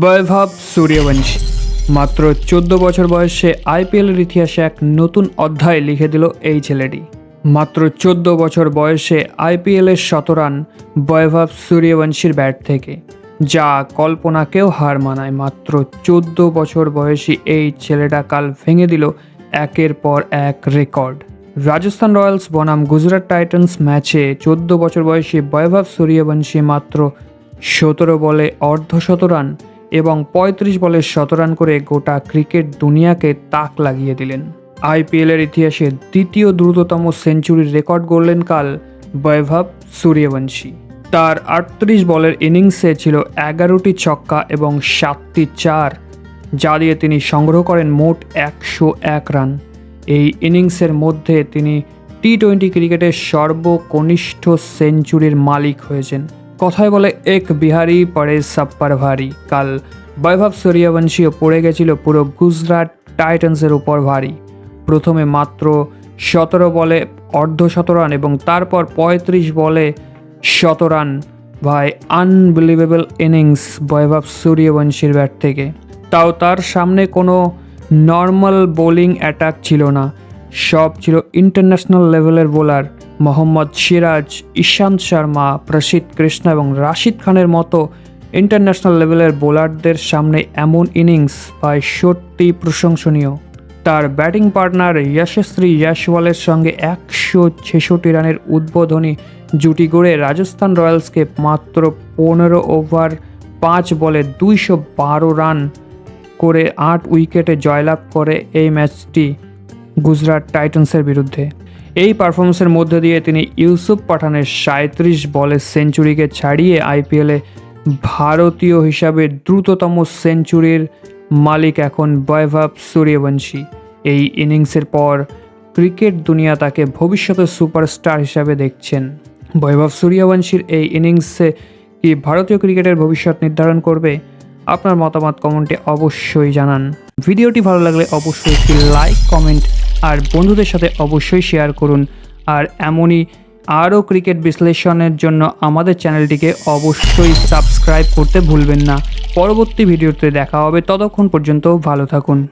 বৈভব সূর্যবংশী। মাত্র চোদ্দ বছর বয়সে আইপিএলের ইতিহাসে এক নতুন অধ্যায় লিখে দিল এই ছেলেটি। মাত্র চোদ্দ বছর বয়সে আইপিএলের শতরান বৈভব সূর্যবংশীর ব্যাট থেকে। যা কল্পনাকেও হার মানায়। মাত্র চোদ্দ বছর বয়সী এই ছেলেটা কাল ভেঙে দিল একের পর এক রেকর্ড। রাজস্থান রয়্যালস বনাম গুজরাট টাইটান্স ম্যাচে চোদ্দ বছর বয়সী বৈভব সূর্যবংশী মাত্র সতেরো বলে অর্ধশত রান এবং পঁয়ত্রিশ বলে শত রান করে গোটা ক্রিকেট দুনিয়াকে তাক লাগিয়ে দিলেন। আইপিএলের ইতিহাসে দ্বিতীয় দ্রুততম সেঞ্চুরির রেকর্ড গড়লেন কাল বৈভব সূর্যবংশী। তার আটত্রিশ বলের ইনিংসে ছিল এগারোটি ছক্কা এবং সাতটি চার, যা দিয়ে তিনি সংগ্রহ করেন মোট একশো এক রান। এই ইনিংসের মধ্যে তিনি টি টোয়েন্টি ক্রিকেটের সর্বকনিষ্ঠ সেঞ্চুরির মালিক হয়েছেন। কথায় বলে, এক বিহারি পরে সাপ্পার ভারী। কাল বৈভব সূর্যবংশীও পড়ে গেছিল পুরো গুজরাট টাইটান্সের উপর ভারী। প্রথমে মাত্র সতেরো বলে অর্ধশত রান এবং তারপর পঁয়ত্রিশ বলে শত রান ভাই আনবিলিভেবল ইনিংস বৈভব সূর্যবংশীর ব্যাট থেকে। তাও তার সামনে কোনো নর্মাল বোলিং অ্যাটাক ছিল না। সব ছিল ইন্টারন্যাশনাল লেভেলের বোলার মোহাম্মদ সিরাজ, ঈশান্ত শর্মা, প্রসিদ্ধ কৃষ্ণ এবং রাশিদ খানের মতো ইন্টারন্যাশনাল লেভেলের বোলারদের সামনে এমন ইনিংস পায় সত্যি প্রশংসনীয়। তার ব্যাটিং পার্টনার যশস্বী জয়সওয়ালের সঙ্গে একশো ছেষট্টি রানের উদ্বোধনী জুটি গড়ে রাজস্থান রয়্যালসকে মাত্র পনেরো ওভার পাঁচ বলে দুইশো বারো রান করে আট উইকেটে জয়লাভ করে এই ম্যাচটি গুজরাট টাইটান্সের বিরুদ্ধে। এই পারফরমেন্সের মধ্যে দিয়ে তিনি ইউসুফ পাঠানের সাঁত্রিশ বলের সেঞ্চুরিকে ছাড়িয়ে আইপিএলে ভারতীয় হিসাবে দ্রুততম সেঞ্চুরির মালিক এখন বৈভব সূর্যবংশী। এই ইনিংসের পর ক্রিকেট দুনিয়া তাকে ভবিষ্যতের সুপারস্টার হিসাবে দেখছেন। বৈভব সূর্যবংশীর এই ইনিংসে কি ভারতীয় ক্রিকেটের ভবিষ্যৎ নির্ধারণ করবে? আপনার মতামত কমেন্টে অবশ্যই জানান। ভিডিওটি ভালো লাগলে অবশ্যই একটি লাইক, কমেন্ট আর বন্ধুদের সাথে অবশ্যই শেয়ার করুন। আর এমনই আরও ক্রিকেট বিশ্লেষণের জন্য আমাদের চ্যানেলটিকে অবশ্যই সাবস্ক্রাইব করতে ভুলবেন না। পরবর্তী ভিডিওতে দেখা হবে। ততক্ষণ পর্যন্ত ভালো থাকুন।